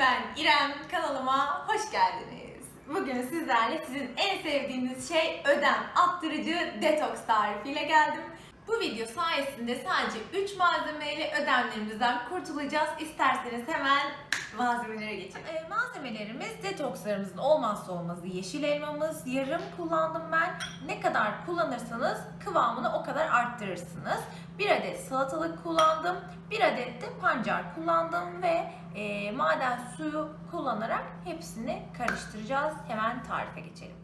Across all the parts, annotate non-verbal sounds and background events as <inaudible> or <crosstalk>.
Ben İrem. Kanalıma hoş geldiniz. Bugün sizlerle sizin en sevdiğiniz şey ödem attırıcı detoks tarifiyle geldim. Bu video sayesinde sadece 3 malzemeyle ödemlerimizden kurtulacağız. İsterseniz hemen malzemelere geçelim. Ee, malzemelerimiz detokslarımızın olmazsa olmazı yeşil elmamız. Yarım kullandım ben. Ne kadar kullanırsanız kıvamını o kadar arttırırsınız. Bir adet salatalık kullandım. Bir adet de pancar kullandım ve e, maden suyu kullanarak hepsini karıştıracağız. Hemen tarife geçelim.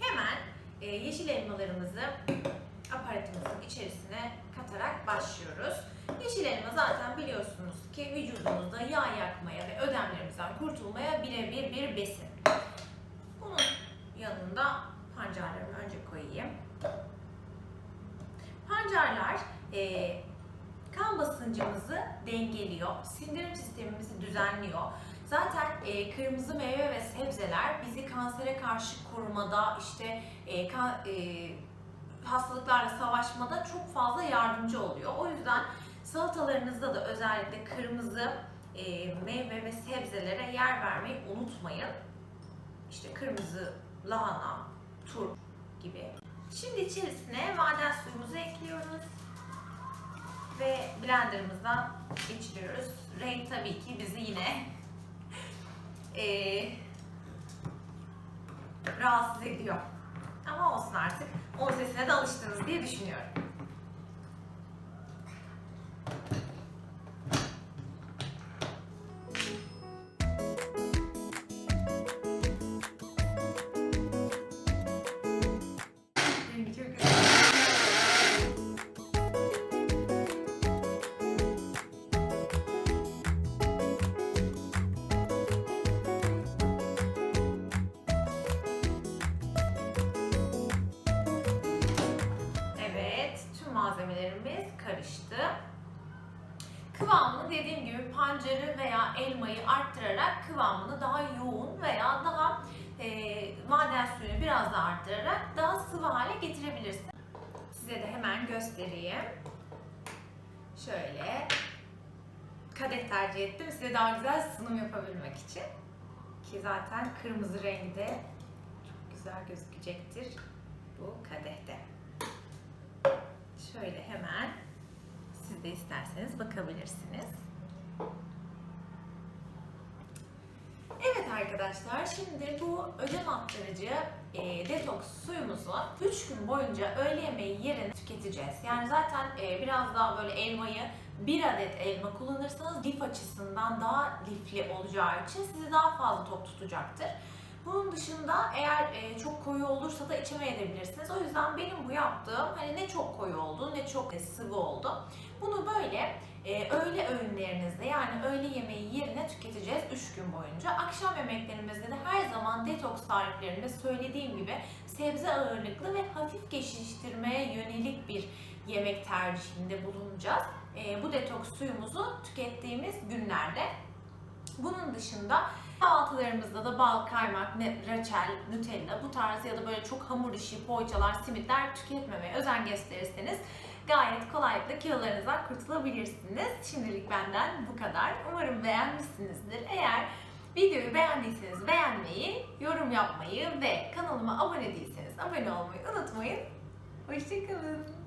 Hemen e, yeşil elmalarımızı içerisine katarak başlıyoruz. Yeşil elma zaten biliyorsunuz ki vücudumuzda yağ yakmaya ve ödemlerimizden kurtulmaya birebir bir besin. Bunun yanında pancarlarımı önce koyayım. Pancarlar e, kan basıncımızı dengeliyor, sindirim sistemimizi düzenliyor. Zaten e, kırmızı meyve ve sebzeler bizi kansere karşı korumada, işte e, kan, e, hastalıklarla savaşmada çok fazla yardımcı oluyor. O yüzden salatalarınızda da özellikle kırmızı e, meyve ve sebzelere yer vermeyi unutmayın. İşte kırmızı lahana, turp gibi. Şimdi içerisine maden suyumuzu ekliyoruz ve blenderımızdan geçiriyoruz. Renk tabii ki bizi yine eee, <laughs> rahatsız ediyor. Ama olsun artık. Onun sesine de alıştınız diye düşünüyorum. Malzemelerimiz karıştı. Kıvamını dediğim gibi pancarı veya elmayı arttırarak kıvamını daha yoğun veya daha e, maden suyunu biraz daha arttırarak daha sıvı hale getirebilirsin. Size de hemen göstereyim. Şöyle kadeh tercih ettim size daha güzel sunum yapabilmek için. Ki zaten kırmızı rengi de çok güzel gözükecektir bu kadehte. Şöyle hemen siz de isterseniz bakabilirsiniz. Evet arkadaşlar şimdi bu ödem attırıcı e, detoks suyumuzu 3 gün boyunca öğle yemeği yerine tüketeceğiz. Yani zaten e, biraz daha böyle elmayı bir adet elma kullanırsanız lif açısından daha lifli olacağı için sizi daha fazla tok tutacaktır. Bunun dışında eğer e, çok koyu olursa da içemeyebilirsiniz. O yüzden benim bu yaptığım hani ne çok koyu oldu ne çok sıvı oldu. Bunu böyle e, öğle öğünlerinizde yani öğle yemeği yerine tüketeceğiz 3 gün boyunca. Akşam yemeklerimizde de her zaman detoks tariflerimde söylediğim gibi sebze ağırlıklı ve hafif geçiştirmeye yönelik bir yemek tercihinde bulunacağız. E, bu detoks suyumuzu tükettiğimiz günlerde. Bunun dışında Kahvaltılarımızda da bal, kaymak, reçel, nutella bu tarz ya da böyle çok hamur işi, poğaçalar, simitler tüketmemeye özen gösterirseniz gayet kolaylıkla kilolarınızdan kurtulabilirsiniz. Şimdilik benden bu kadar. Umarım beğenmişsinizdir. Eğer videoyu beğendiyseniz beğenmeyi, yorum yapmayı ve kanalıma abone değilseniz abone olmayı unutmayın. Hoşçakalın.